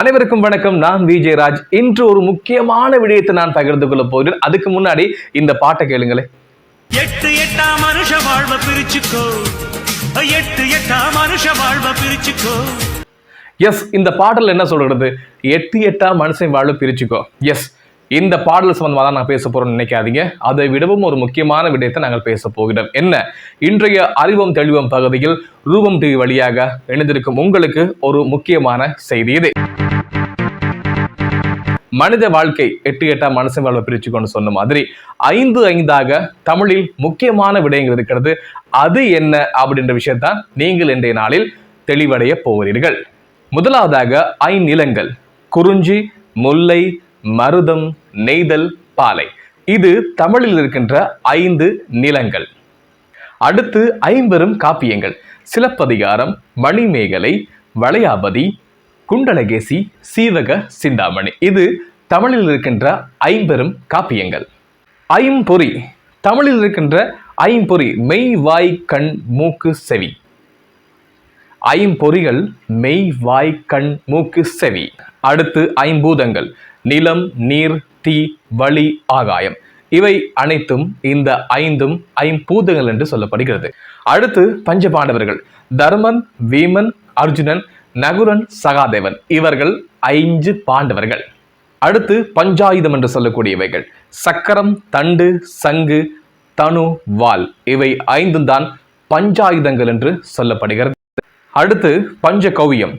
அனைவருக்கும் வணக்கம். நான் விஜயராஜ் இன்று ஒரு முக்கியமான விடயத்தை நான் பகிர்ந்து கொள்ள போகிறேன். அதுக்கு முன்னாடி இந்த பாட்டை கேளுங்களே எட்டு எட்டா மனுஷ வாழ்வ பிரிச்சுக்கோ. எட்டு எட்டா மனுஷ வாழ்வ பிரிச்சுக்கோ. எஸ் இந்த பாடல் என்ன சொல்றது? எட்டு எட்டா மனுஷன் வாழ பிரிச்சுக்கோ. எஸ் இந்த பாடல் சம்பந்தமாக தான் நான் பேச போறோம்னு நினைக்காதீங்க. அதை விடவும் ஒரு முக்கியமான விடயத்தை நாங்கள் பேச போகிறோம். என்ன? இன்றைய அறிவம் தெளிவம் பகுதியில் ரூபம் டிவி வழியாக இணைந்திருக்கும் உங்களுக்கு ஒரு முக்கியமான செய்தி இது. மனித வாழ்க்கை எட்டு எட்டா மனசு வாழ்வை பிரிச்சுக்கொண்டு சொன்ன மாதிரி ஐந்து ஐந்தாக தமிழில் முக்கியமான விடயங்கள் இருக்கிறது. அது என்ன அப்படின்ற விஷயத்தான் நீங்கள் இன்றைய நாளில் தெளிவடைய போகிறீர்கள். முதலாவதாக ஐநிலங்கள். குறிஞ்சி முல்லை மருதம் நெய்தல் பாலை. இது தமிழில் இருக்கின்ற ஐந்து நிலங்கள். அடுத்து ஐம்பெரும் காப்பியங்கள். சிலப்பதிகாரம் மணிமேகலை வளையாபதி குண்டலகேசி சீவக சிந்தாமணி. இது தமிழில் இருக்கின்ற ஐம்பெரும் காப்பியங்கள். ஐம்பொறி. தமிழில் இருக்கின்ற ஐம்பொறி மெய் வாய் கண் மூக்கு செவி. ஐம்பொறிகள் மெய் வாய் கண் மூக்கு செவி. அடுத்து ஐம்பூதங்கள். நிலம் நீர் தீ வழி ஆகாயம். இவை அனைத்தும் இந்த ஐந்தும் ஐம்பூதங்கள் என்று சொல்லப்படுகிறது. அடுத்து பஞ்சபாண்டவர்கள். தர்மன் வீமன் அர்ஜுனன் நகுரன் சகாதேவன். இவர்கள் ஐந்து பாண்டவர்கள். அடுத்து பஞ்சாயுதம் என்று சொல்லக்கூடியவைகள். சக்கரம் தண்டு சங்கு தனு வால். இவை ஐந்தும் தான் பஞ்சாயுதங்கள் என்று சொல்லப்படுகிறது. அடுத்து பஞ்ச கவ்யம்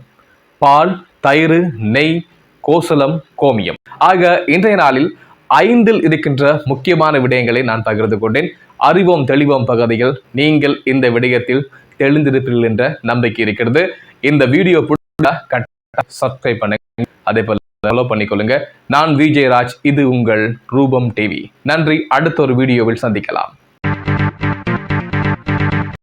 பால் தயிர் நெய் கோசலம் கோமியம். ஆக இன்றைய நாளில் ஐந்தில் இருக்கின்ற முக்கியமான விடயங்களை நான் பகிர்ந்து கொண்டேன். அறிவோம் தெளிவோம் பகுதியில் நீங்கள் இந்த விடயத்தில் தெளிந்திருப்பீர்கள் என்ற நம்பிக்கை இருக்கிறது. இந்த வீடியோ சப்ஸ்கிரைப் பண்ணுங்க. அதே போல ஃபாலோ பண்ணிக்கொள்ளுங்க. நான் விஜய் ராஜ் இது உங்கள் ரூபம் டிவி. நன்றி. அடுத்த ஒரு வீடியோவில் சந்திக்கலாம்.